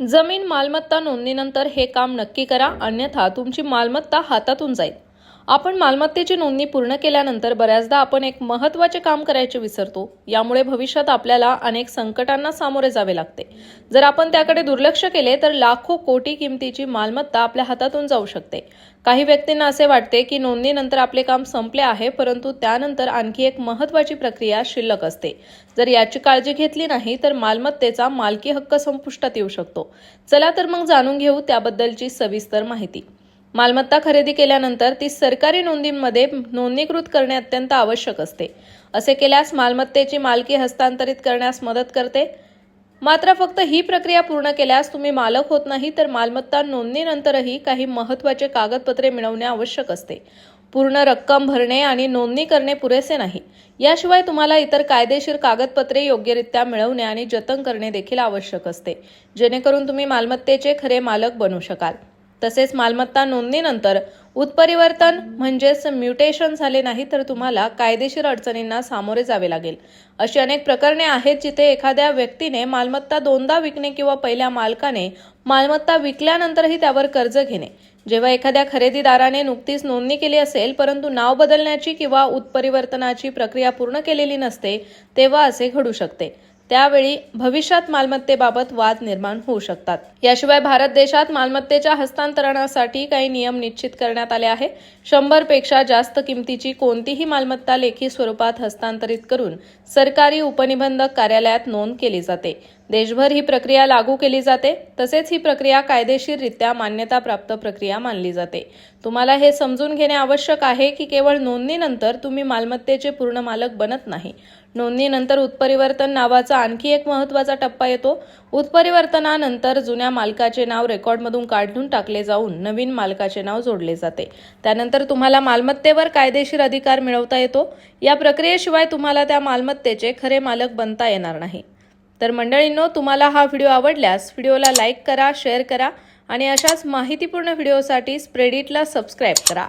जमीन मालमत्ता नोंदणीनंतर हे काम नक्की करा अन्यथा तुमची मालमत्ता हातातून जाईल. आपण मालमत्तेची नोंदणी पूर्ण केल्यानंतर बऱ्याचदा आपण एक महत्त्वाचे काम करायचे विसरतो. यामुळे भविष्यात आपल्याला अनेक संकटांना सामोरे जावे लागते. जर आपण त्याकडे दुर्लक्ष केले तर लाखो कोटी किमतीची मालमत्ता आपल्या हातातून जाऊ शकते. काही व्यक्तींना असे वाटते की नोंदणीनंतर आपले काम संपले आहे परंतु त्यानंतर आणखी एक महत्त्वाची प्रक्रिया शिल्लक असते. जर याची काळजी घेतली नाही तर मालमत्तेचा मालकी हक्क संपुष्टात येऊ शकतो. चला तर मग जाणून घेऊ त्याबद्दलची सविस्तर माहिती. मालमत्ता खरेदी केल्यानंतर ती सरकारी नोंदींमध्ये नोंदणीकृत करणे अत्यंत आवश्यक असते. असे केल्यास मालमत्तेची मालकी हस्तांतरित करण्यास मदत करते. मात्र फक्त ही प्रक्रिया पूर्ण केल्यास तुम्ही मालक होत नाही तर मालमत्ता नोंदणीनंतरही काही महत्त्वाचे कागदपत्रे मिळवणे आवश्यक असते. पूर्ण रक्कम भरणे आणि नोंदणी करणे पुरेसे नाही. याशिवाय तुम्हाला इतर कायदेशीर कागदपत्रे योग्यरित्या मिळवणे आणि जतन करणे देखील आवश्यक असते. जेणेकरून तुम्ही मालमत्तेचे खरे मालक बनू शकाल. तसेच मालमत्ता नोंदणीनंतर उत्परिवर्तन म्हणजेच म्युटेशन झाले नाही तर तुम्हाला कायदेशीर अडचणींना सामोरे जावे लागेल. अशी अनेक प्रकरणे आहेत जिथे एखाद्या व्यक्तीने मालमत्ता दोनदा विकणे किंवा पहिल्या मालकाने मालमत्ता विकल्यानंतरही त्यावर कर्ज घेणे. जेव्हा एखाद्या खरेदीदाराने नुकतीच नोंदणी केली असेल परंतु नाव बदलण्याची किंवा उत्परिवर्तनाची प्रक्रिया पूर्ण केलेली नसते तेव्हा असे घडू शकते. त्यावेळी भविष्यात मालमत्तेबाबत वाद निर्माण होऊ शकतात. याशिवाय भारत देशात मालमत्तेच्या हस्तांतरणासाठी काही नियम निश्चित करण्यात आले आहे शंभरपेक्षा जास्त किमतीची कोणतीही मालमत्ता लेखी स्वरूपात हस्तांतरित करून सरकारी उपनिबंधक कार्यालयात नोंद केली जाते. देशभर ही प्रक्रिया लागू केली जाते. तसेच ही प्रक्रिया कायदेशीररित्या मान्यताप्राप्त प्रक्रिया मानली जाते. तुम्हाला हे समजून घेणे आवश्यक आहे की केवळ नोंदणीनंतर तुम्ही मालमत्तेचे पूर्ण मालक बनत नाही. नोंदणीनंतर उत्परिवर्तन नावाचा आणखी एक महत्त्वाचा टप्पा येतो. उत्परिवर्तनानंतर जुन्या मालकाचे नाव रेकॉर्डमधून काढून टाकले जाऊन नवीन मालकाचे नाव जोडले जाते. त्यानंतर तुम्हाला मालमत्तेवर कायदेशीर अधिकार मिळवता येतो. या प्रक्रियेशिवाय तुम्हाला त्या मालमत्तेचे खरे मालक बनता येणार नाही. तर मंडळींनो तुम्हाला हा व्हिडिओ आवडल्यास व्हिडिओला लाईक करा शेअर करा आणि अशाच माहितीपूर्ण व्हिडिओसाठी स्प्रेडिटला सबस्क्राईब करा.